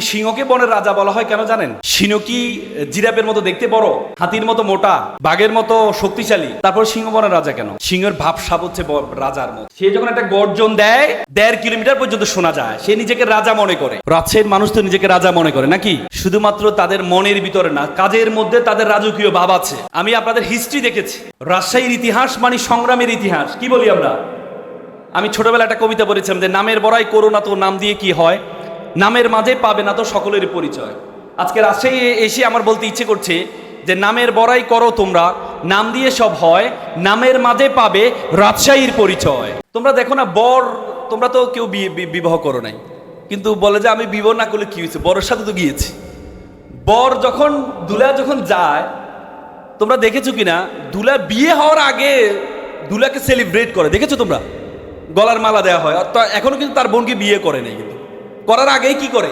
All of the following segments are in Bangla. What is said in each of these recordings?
সিংহকে বনের রাজা বলা হয়, কেন জানেন? সিংহ কি জিরাপের মতো দেখতে বড়, হাতির মতো মোটা, বাঘের মতো শক্তিশালী? তারপর সিংহ বনের রাজা কেন? সিংহের ভাব সাপ হচ্ছে রাজার মতো। সে যখন একটা গর্জন দেয়, দেড় কিলোমিটার পর্যন্ত শোনা যায়, সে নিজেকে রাজা মনে করে। রাজশাহীর মানুষ তো নিজেকে রাজা মনে করে, নাকি? শুধুমাত্র তাদের মনের ভিতরে না, কাজের মধ্যে তাদের রাজকীয় ভাব আছে। আমি আপনাদের হিস্ট্রি দেখেছি। রাজশাহীর ইতিহাস মানে সংগ্রামের ইতিহাস। কি বলি আমরা? আমি ছোটবেলা একটা কবিতা পড়েছিলাম যে, নামের বড়াই করোনা তো, নাম দিয়ে কি হয়? নামের মাঝে পাবে না তো সকলের পরিচয়। আজকে রাজশাহী এসে আমার বলতে ইচ্ছে করছে যে নামের বড়াই করো তোমরা, নাম দিয়ে সব হয়, নামের মাঝে পাবে রাজশাহীর পরিচয়। তোমরা দেখো না, বর, তোমরা তো কেউ বিবাহ করো নাই। কিন্তু বলে যে আমি বিবাহ না করলে কি হয়েছে? বরের সাথে তো গিয়েছি। বর যখন দুলা যখন যায়, তোমরা দেখেছ কিনা? দুলা বিয়ে হওয়ার আগে দুলাকে সেলিব্রেট করে। দেখেছ তোমরা? গলার মালা দেওয়া হয়। এখনও কিন্তু তার বোনকে বিয়ে করে নাই করার আগেই কি করে?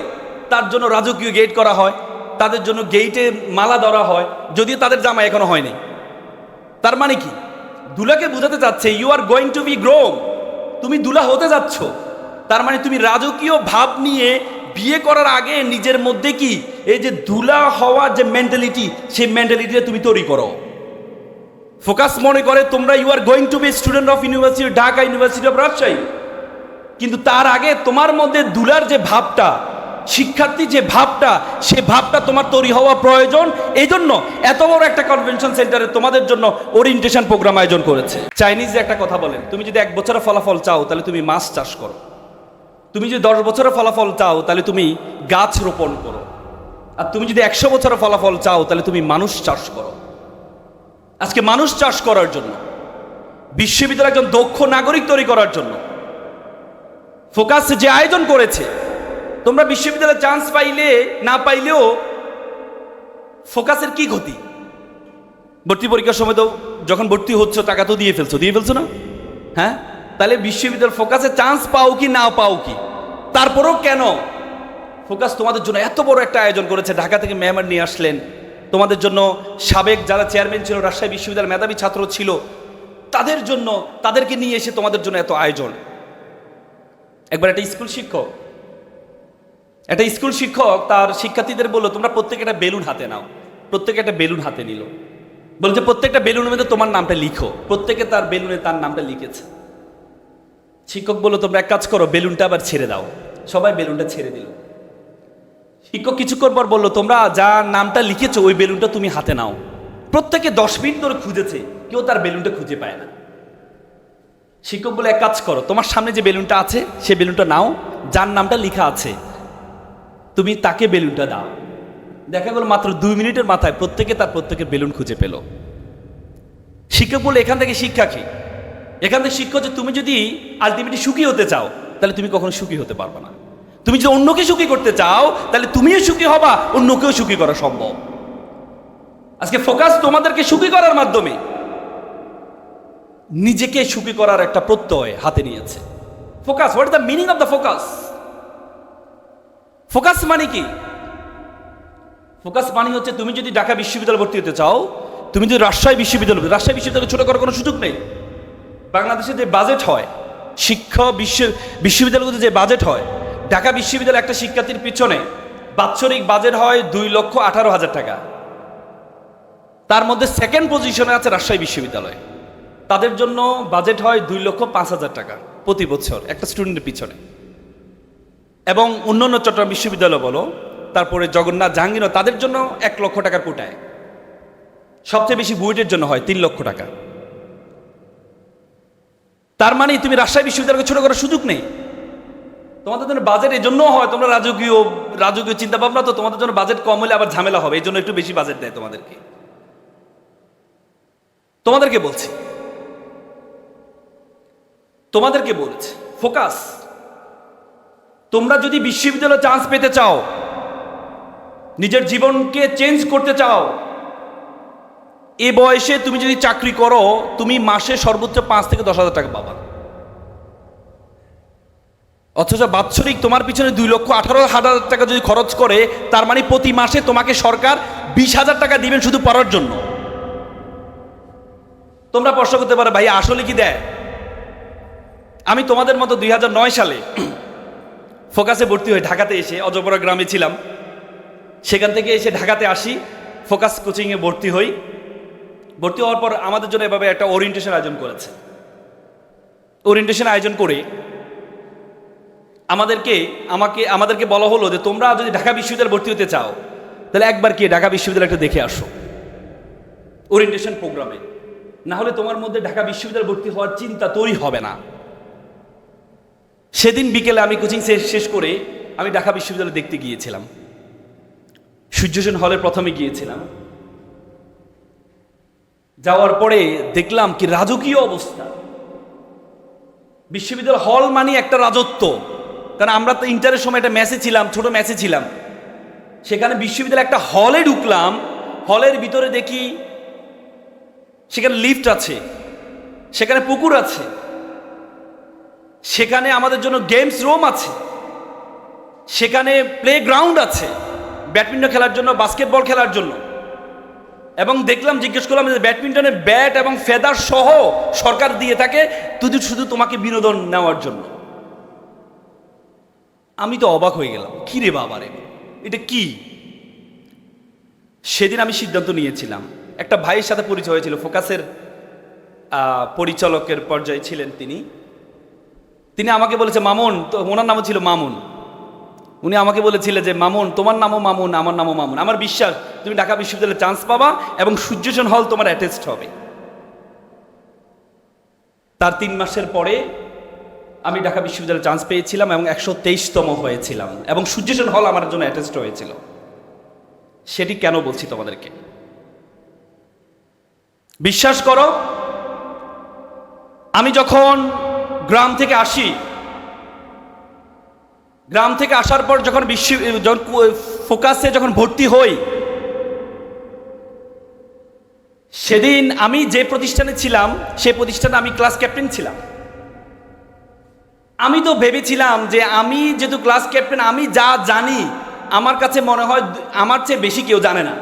তার জন্য রাজকীয় গেট করা হয়, তাদের জন্য গেইটে মালা ধরা হয়, যদিও তাদের জামা এখনও হয়নি। তার মানে কি? দুলাকে বোঝাতে চাচ্ছে you are going to be grow তুমি দুলা হতে যাচ্ছ। তার মানে তুমি রাজকীয় ভাব নিয়ে বিয়ে করার আগে নিজের মধ্যে কি? এই যে দুলা হওয়ার যে মেন্টালিটি সেই মেন্টালিটিটা তুমি তৈরি করো। ফোকাস মনে করে তোমরা you are going to be student of university Dhaka university of Rajshahi কিন্তু তার আগে তোমার মধ্যে দুলার যে ভাবটা শিক্ষার্থী যে ভাবটা, সে ভাবটা তোমার তৈরি হওয়া প্রয়োজন। এই জন্য এত বড় একটা কনভেনশন সেন্টারে তোমাদের জন্য ওরিয়েন্টেশন প্রোগ্রাম আয়োজন করেছে। চাইনিজ একটা কথা বলেন, তুমি যদি এক বছরের ফলাফল চাও, তাহলে তুমি মাছ চাষ করো। তুমি যদি দশ বছরের ফলাফল চাও, তাহলে তুমি গাছ রোপণ করো। আর তুমি যদি একশো বছরের ফলাফল চাও, তাহলে তুমি মানুষ চাষ করো। আজকে মানুষ চাষ করার জন্য বিশ্ববিদ্যালয় একজন দক্ষ নাগরিক তৈরি করার জন্য ফোকাস যে আয়োজন করেছে, তোমরা বিশ্ববিদ্যালয়ে চান্স পাইলে, না পাইলেও ফোকাসের কি ক্ষতি? ভর্তি পরীক্ষার সময় তো যখন ভর্তি হচ্ছ, টাকা তো দিয়ে ফেলছো দিয়ে ফেলছো না? হ্যাঁ? তাহলে বিশ্ববিদ্যালয় ফোকাসে চান্স পাও কি, না পাও কি? তারপরেও কেন? ফোকাস তোমাদের জন্য এত বড় একটা আয়োজন করেছে, ঢাকা থেকে মেহমান নিয়ে আসলেন। তোমাদের জন্য সাবেক যারা চেয়ারম্যান ছিল, রাজশাহী বিশ্ববিদ্যালয়ের মেধাবী ছাত্র ছিল, তাদের জন্য, তাদেরকে নিয়ে এসে তোমাদের জন্য এত আয়োজন। একবার একটা স্কুল শিক্ষক, একটা স্কুল শিক্ষক তার শিক্ষার্থীদের বলল, তোমরা প্রত্যেকে একটা বেলুন হাতে নাও। প্রত্যেকে একটা বেলুন হাতে নিল। বলছে প্রত্যেকটা বেলুনের মধ্যে তোমার নামটা লিখো। প্রত্যেকে তার বেলুনে তার নামটা লিখেছে। শিক্ষক বলল, তোমরা এক কাজ করো, বেলুনটা আবার ছেড়ে দাও। সবাই বেলুনটা ছেড়ে দিল। শিক্ষক কিছুক্ষণ পর বলল, তোমরা যা নামটা লিখেছো, ওই বেলুনটা তুমি হাতে নাও। প্রত্যেকে দশ মিনিট ধরে খুঁজেছে, কেউ তার বেলুনটা খুঁজে পায় না। শিক্ষক বলে এক কাজ করো, তোমার সামনে যে বেলুনটা আছে, সে বেলুনটা নাও, যার নামটা লেখা আছে, তুমি তাকে বেলুনটা দাও। দেখা গেল মাত্র দুই মিনিটের মাথায় প্রত্যেকে তার প্রত্যেকের বেলুন খুঁজে পেল। শিক্ষক বলে এখান থেকে শিক্ষা কি? এখান থেকে শিক্ষক যে তুমি যদি আলটিমেটলি সুখী হতে চাও, তাহলে তুমি কখনো সুখী হতে পারবে না। তুমি যদি অন্যকে সুখী করতে চাও, তাহলে তুমিও সুখী হবা, অন্যকেও সুখী করা সম্ভব। আজকে ফোকাস তোমাদেরকে সুখী করার মাধ্যমে। নিজেকে সুখী করার একটা প্রত্যয় হাতে নিয়েছে। Focus what the meaning of the focus focus মানে কি? ফোকাস মানে হচ্ছে তুমি যদি ঢাকা বিশ্ববিদ্যালয়ে ভর্তি হতে চাও, তুমি যদি রাজশাহী বিশ্ববিদ্যালয় রাজশাহী বিশ্ববিদ্যালয় ছোট করার কোনো সুযোগ নেই। বাংলাদেশে যে বাজেট হয়, শিক্ষা বিশ্ব বিশ্ববিদ্যালয়গুলোতে যে বাজেট হয়, ঢাকা বিশ্ববিদ্যালয় একটা শিক্ষার্থীর পিছনে বাৎসরিক বাজেট হয় দুই লক্ষ আঠারো হাজার টাকা। তার মধ্যে সেকেন্ড পজিশনে আছে রাজশাহী বিশ্ববিদ্যালয়। তাদের জন্য বাজেট হয় দুই লক্ষ পাঁচ হাজার টাকা প্রতি বছর একটা স্টুডেন্টের পিছনে। এবং অন্যান্য চট্টগ্রাম বিশ্ববিদ্যালয় বলো, তারপরে জগন্নাথ জাহাঙ্গীর তাদের জন্য এক লক্ষ টাকার কোটায়। সবচেয়ে বেশি বুয়েটের জন্য হয় তিন লক্ষ টাকা। তার মানে তুমি রাজশাহী বিশ্ববিদ্যালয়কে ছোট করার সুযোগ নেই। তোমাদের জন্য বাজেট এই জন্য হয়, তোমরা রাজকীয় রাজকীয় চিন্তা ভাবনা তো তোমাদের জন্য বাজেট কম হলে আবার ঝামেলা হবে, এই জন্য একটু বেশি বাজেট দেয় তোমাদেরকে। তোমাদেরকে বলছি তোমাদেরকে বলছে, ফোকাস, তোমরা যদি বিশ্ববিদ্যালয়ে চান্স পেতে চাও, নিজের জীবনকে চেঞ্জ করতে চাও, এ বয়সে তুমি যদি চাকরি করো, তুমি মাসে সর্বোচ্চ পাঁচ থেকে দশ হাজার টাকা পাবা। অথচ বাৎসরিক তোমার পিছনে দুই লক্ষ আঠারো হাজার টাকা যদি খরচ করে, তার মানে প্রতি মাসে তোমাকে সরকার বিশ হাজার টাকা দিবেন শুধু পড়ার জন্য। তোমরা প্রশ্ন করতে পারো, ভাই, আসলে কি দেয়? আমি তোমাদের মতো দুই হাজার নয় সালে ফোকাসে ভর্তি হয়ে ঢাকাতে এসে অজপরা গ্রামে ছিলাম। সেখান থেকে এসে ঢাকাতে আসি, ফোকাস কোচিংয়ে ভর্তি হই। ভর্তি হওয়ার পর আমাদের জন্য এভাবে একটা ওরিয়েন্টেশন আয়োজন করেছে। ওরিয়েন্টেশন আয়োজন করে আমাদেরকে, আমাকে, আমাদেরকে বলা হলো যে তোমরা যদি ঢাকা বিশ্ববিদ্যালয়ে ভর্তি হতে চাও, তাহলে একবার কি ঢাকা বিশ্ববিদ্যালয় একটা দেখে আসো। ওরিয়েন্টেশন প্রোগ্রামে না হলে তোমার মধ্যে ঢাকা বিশ্ববিদ্যালয়ে ভর্তি হওয়ার চিন্তা তৈরি হবে না। সেদিন বিকেলে আমি কোচিং শেষ করে আমি ঢাকা বিশ্ববিদ্যালয় দেখতে গিয়েছিলাম। সূর্যসেন হলে প্রথমে গিয়েছিলাম। যাওয়ার পরে দেখলাম কি রাজকীয় অবস্থা। বিশ্ববিদ্যালয় হল মানে একটা রাজত্ব। কারণ আমরা তো ইন্টারের সময় একটা ম্যাচে ছিলাম, ছোট ম্যাচে ছিলাম। সেখানে বিশ্ববিদ্যালয়ে একটা হলে ঢুকলাম। হলের ভিতরে দেখি সেখানে লিফট আছে, সেখানে পুকুর আছে। সেখানে আমাদের জন্য গেমস রুম আছে। সেখানে প্লে গ্রাউন্ড আছে ব্যাডমিন্টন খেলার জন্য বাস্কেটবল খেলার জন্য। এবং দেখলাম, জিজ্ঞেস করলাম, যে ব্যাডমিন্টনের ব্যাট এবং ফেদার সহ সরকার দিয়ে থাকে, তুই শুধু তোমাকে বিনোদন নেওয়ার জন্য। আমি তো অবাক হয়ে গেলাম, কি রে বাবারে এটা কি? সেদিন আমি সিদ্ধান্ত নিয়েছিলাম, একটা ভাইয়ের সাথে পরিচয় হয়েছিল, ফোকাসের পরিচালকের পর্যায়ে ছিলেন তিনি। তিনি আমাকে বলেছে, মামুন, তো ওনার নামও ছিল মামুন। উনি আমাকে বলেছিলেন যে, মামুন, তোমার নামও মামুন, আমার নামও মামুন। আমার বিশ্বাস, তুমি ঢাকা বিশ্ববিদ্যালয়ে চান্স পাবা এবং সূর্যসেন হল তোমার অ্যাটেস্ট হবে। তার তিন মাসের পরে আমি ঢাকা বিশ্ববিদ্যালয়ে চান্স পেয়েছিলাম এবং একশো তেইশতম হয়েছিলাম এবং সূর্যসেন হল আমার জন্য অ্যাটেস্ট হয়েছিল। সেটি কেন বলছি তোমাদেরকে? বিশ্বাস করো, আমি যখন গ্রাম থেকে আসি। গ্রাম থেকে আসার পর যখন বিশ্ব যখন ফোকাসে যখন ভর্তি হই, সেদিন আমি যে প্রতিষ্ঠানে ছিলাম সেই প্রতিষ্ঠানে আমি ক্লাস ক্যাপ্টেন ছিলাম। আমি তো ভেবেছিলাম যে আমি যেহেতু ক্লাস ক্যাপ্টেন, আমি যা জানি, আমার কাছে মনে হয়, আমার চেয়ে বেশি কেউ জানে না।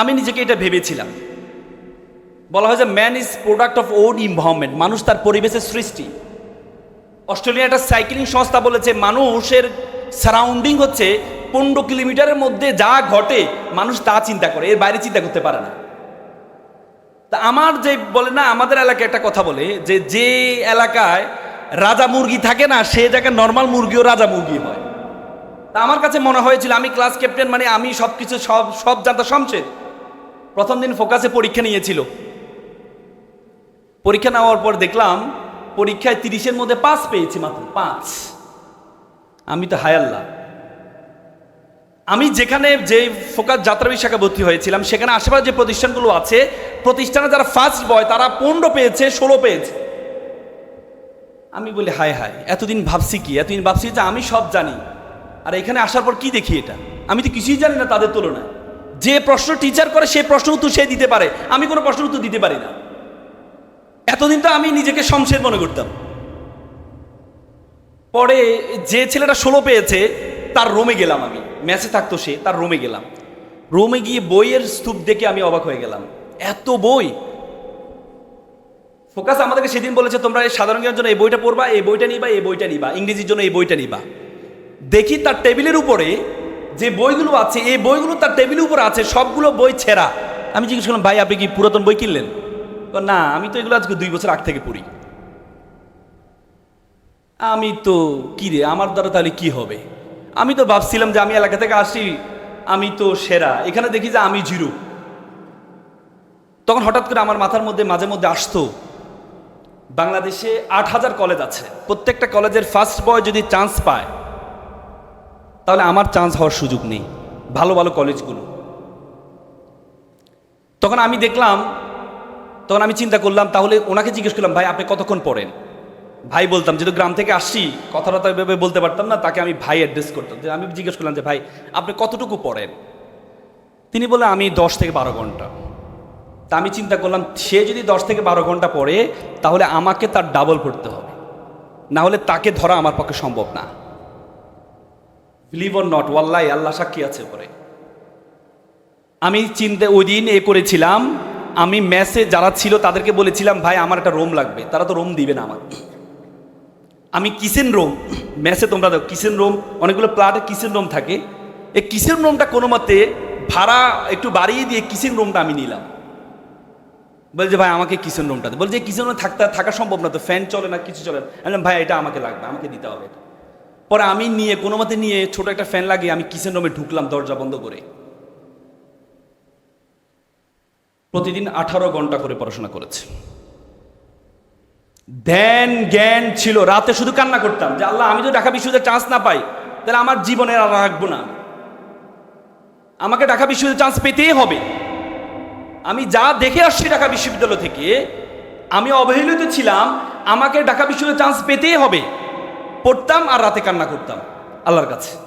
আমি নিজেকে এটা ভেবেছিলাম। বলা হয় যে man is product of own environment মানুষ তার পরিবেশের সৃষ্টি। অস্ট্রেলিয়া একটা সাইক্লিং সংস্থা বলেছে, মানুষের সারাউন্ডিং হচ্ছে পনেরো কিলোমিটারের মধ্যে যা ঘটে, মানুষ তা চিন্তা করে, এর বাইরে চিন্তা করতে পারে না। তা আমার যে বলে না, আমাদের এলাকায় একটা কথা বলে যে যে এলাকায় রাজা মুরগি থাকে না, সে জায়গায় নর্মাল মুরগিও রাজা মুরগি হয়। তা আমার কাছে মনে হয়েছিল, আমি ক্লাস ক্যাপ্টেন মানে আমি সব কিছু সব সব জানতা সমছে প্রথম দিন ফোকাসে পরীক্ষা নিয়েছিল। পরীক্ষা নেওয়ার পর দেখলাম পরীক্ষায় তিরিশের মধ্যে পাঁচ পেয়েছি মাত্র, পাঁচ। আমি তো হায়াল্লা আমি যেখানে যে ফোকাস যাত্রা বিশাখা ভর্তি হয়েছিলাম, সেখানে আশেপাশে যে প্রতিষ্ঠানগুলো আছে, প্রতিষ্ঠানে যারা ফার্স্ট বয় তারা পনেরো পেয়েছে, ষোলো পেয়েছে। আমি বলি, হায় হায়, এতদিন ভাবছি কি? এতদিন ভাবছি যে আমি সব জানি। আর এখানে আসার পর কি দেখি এটা? আমি তো কিছুই জানি না তাদের তুলনায়। যে প্রশ্ন টিচার করে সেই প্রশ্ন উত্তর সে দিতে পারে। আমি কোনো প্রশ্ন উত্তর দিতে পারি না। এতদিন তো আমি নিজেকে শমশের মনে করতাম। পরে যে ছেলেটা ষোলো পেয়েছে, তার রোমে গেলাম আমি। ম্যাচে থাকতো সে, তার রোমে গেলাম। রোমে গিয়ে বইয়ের স্তূপ দেখে আমি অবাক হয়ে গেলাম। এত বই! ফোকাস আমাদেরকে সেদিন বলেছে, তোমরা এই সাধারণ জ্ঞানের জন্য এই বইটা পড়বা, এই বইটা নিবা, এই বইটা নিবা, ইংরেজির জন্য এই বইটা নিবা। দেখি তার টেবিলের উপরে যে বইগুলো আছে, এই বইগুলো তার টেবিলের উপরে আছে, সবগুলো বই ছেঁড়া। আমি জিজ্ঞেস করলাম, ভাই, আপনি কি পুরাতন বই কিনলেন? না, আমি তো এগুলো আজকে দুই বছর আগ থেকে পড়ি। আমি তো, কি রে, আমার দ্বারা তাহলে কি হবে? আমি তো ভাবছিলাম যে আমি এলাকা থেকে আসি, আমি তো সেরা। এখানে দেখি যে আমি জিরো। তখন হঠাৎ করে আমার মাথার মধ্যে, মাঝে মধ্যে আসতো, বাংলাদেশে আট হাজার কলেজ আছে। প্রত্যেকটা কলেজের ফার্স্ট বয় যদি চান্স পায়, তাহলে আমার চান্স হওয়ার সুযোগ নেই। ভালো ভালো কলেজগুলো তখন আমি দেখলাম তখন আমি চিন্তা করলাম, তাহলে ওনাকে জিজ্ঞেস করলাম, ভাই, আপনি কতক্ষণ পড়েন? ভাই বলতাম, যেহেতু গ্রাম থেকে আসছি, কথাটা তো বলতে পারতাম না, তাকে আমি ভাই অ্যাড্রেস করতাম। যে আমি জিজ্ঞেস করলাম যে, ভাই, আপনি কতটুকু পড়েন? তিনি বলে আমি দশ থেকে বারো ঘণ্টা। তা আমি চিন্তা করলাম, সে যদি দশ থেকে বারো ঘণ্টা পড়ে, তাহলে আমাকে তার ডাবল পড়তে হবে। না হলে তাকে ধরা আমার পক্ষে সম্ভব না। বিলিভ অর নট ওয়াল্লাই আল্লাহ সাক্ষী আছে পরে আমি চিন্তা, ওই দিন এ করেছিলাম আমি ম্যাচে যারা ছিল তাদেরকে বলেছিলাম, ভাই, আমার একটা রোম লাগবে। তারা তো রোম দিবে না আমার আমি কিচেন রুম? মেসে তোমরা দেখো কিচেন রুম? অনেকগুলো প্লাটে কিচেন রুম থাকে। এই কিচেন রুমটা কোনো মতে ভাড়া একটু বাড়িয়ে দিয়ে কিচেন রুমটা আমি নিলাম? বলছে ভাই, আমাকে কিচেন রুমটা বলছে কিচেন রুমে থাকতে, থাকা সম্ভব না তো ফ্যান চলে না, কিছু চলে না। ভাই, এটা আমাকে লাগবে, আমাকে দিতে হবে পরে আমি নিয়ে কোনো মতে নিয়ে ছোট একটা ফ্যান লাগিয়ে আমি কিচেন রুমে ঢুকলাম দরজা বন্ধ করে। প্রতিদিন আঠারো ঘণ্টা করে পড়াশোনা করেছে। ধ্যান, জ্ঞান ছিল। রাতে শুধু কান্না করতাম যে, আল্লাহ, আমি যদি ঢাকা বিশ্ববিদ্যালয়ে চান্স না পাই, তাহলে আমার জীবনে আর রাখব না আমাকে ঢাকা বিশ্ববিদ্যালয়ে চান্স পেতেই হবে। আমি যা দেখে আসছি ঢাকা বিশ্ববিদ্যালয় থেকে, আমি অবহেলিত ছিলাম, আমাকে ঢাকা বিশ্ববিদ্যালয়ে চান্স পেতেই হবে। পড়তাম আর রাতে কান্না করতাম, আল্লাহর কাছে।